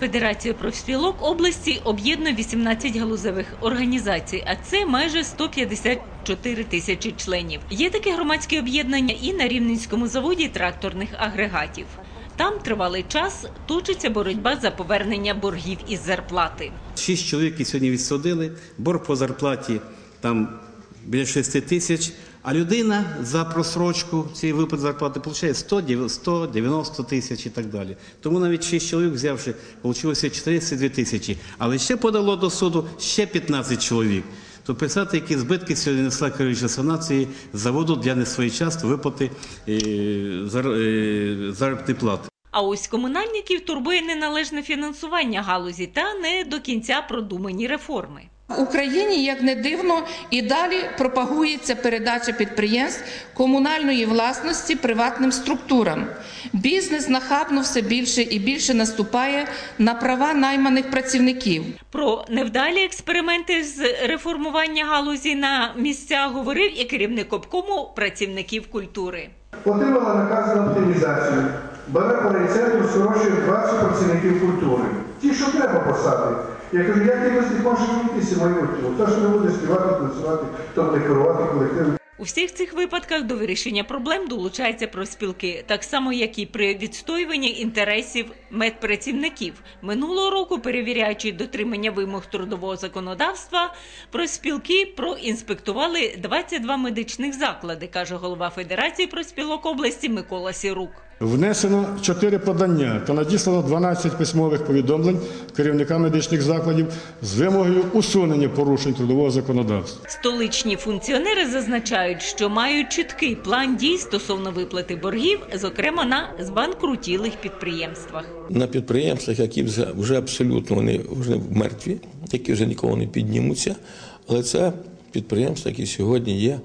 Федерація профспілок області об'єднує 18 галузевих організацій, а це майже 154 тисячі членів. Є таке громадське об'єднання і на Рівненському заводі тракторних агрегатів. Там тривалий час точиться боротьба за повернення боргів із зарплати. Шість чоловік сьогодні відсудили, борг по зарплаті там біля 6 тисяч, а людина за просрочку цієї виплати зарплати отримує 100, 190 тисяч і так далі. Тому навіть шість чоловік взявши, вийшло 42 тисячі. Але ще подало до суду ще 15 чоловік. То представте, які збитки сьогодні несла керуюча санації заводу для несвоєчасної виплати е, е, заробітної плати. А ось комунальників турбує неналежне фінансування галузі та не до кінця продумані реформи. В Україні, як не дивно, і далі пропагується передача підприємств комунальної власності приватним структурам. Бізнес нахабно все більше і більше наступає на права найманих працівників. Про невдалі експерименти з реформування галузі на місцях говорив і керівник обкому працівників культури. Отримала наказ на оптимізацію. Бере по рецепту скорочує 20 працівників культури. Ті, що треба посади. Я кажу, як ти можеш вийтися в майбутньому? Хто ж не буде співати, танцювати, хто буде керувати колективом? У всіх цих випадках до вирішення проблем долучаються профспілки, так само як і при відстоюванні інтересів медпрацівників. Минулого року, перевіряючи дотримання вимог трудового законодавства, профспілки проінспектували 22 медичних заклади, каже голова Федерації профспілок області Микола Сірук. Внесено 4 подання та надіслано 12 письмових повідомлень керівникам медичних закладів з вимогою усунення порушень трудового законодавства. Столичні функціонери зазначають, що мають чіткий план дій стосовно виплати боргів, зокрема на збанкрутілих підприємствах. на підприємствах, які вже, вже абсолютно вони вже мертві, які вже ніколи не піднімуться. Але це підприємства, які сьогодні є,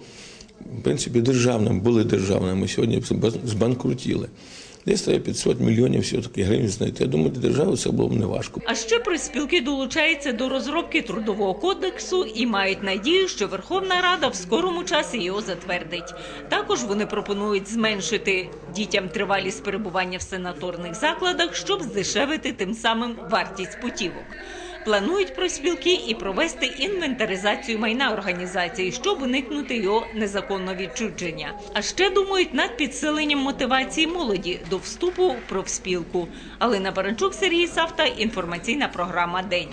в принципі, державними, були державними, сьогодні збанкрутіли. Десь треба 500 мільйонів все-таки гривень знайти. Я думаю, для держави це було б неважко. А ще профспілки долучаються до розробки трудового кодексу і мають надію, що Верховна Рада в скорому часі його затвердить. Також вони пропонують зменшити дітям тривалість перебування в санаторних закладах, щоб здешевити тим самим вартість путівок. Планують профспілки і провести інвентаризацію майна організації, щоб уникнути його незаконного відчудження. А ще думають над підсиленням мотивації молоді до вступу в профспілку. Алина Баранчук, Сергій Савта, інформаційна програма День.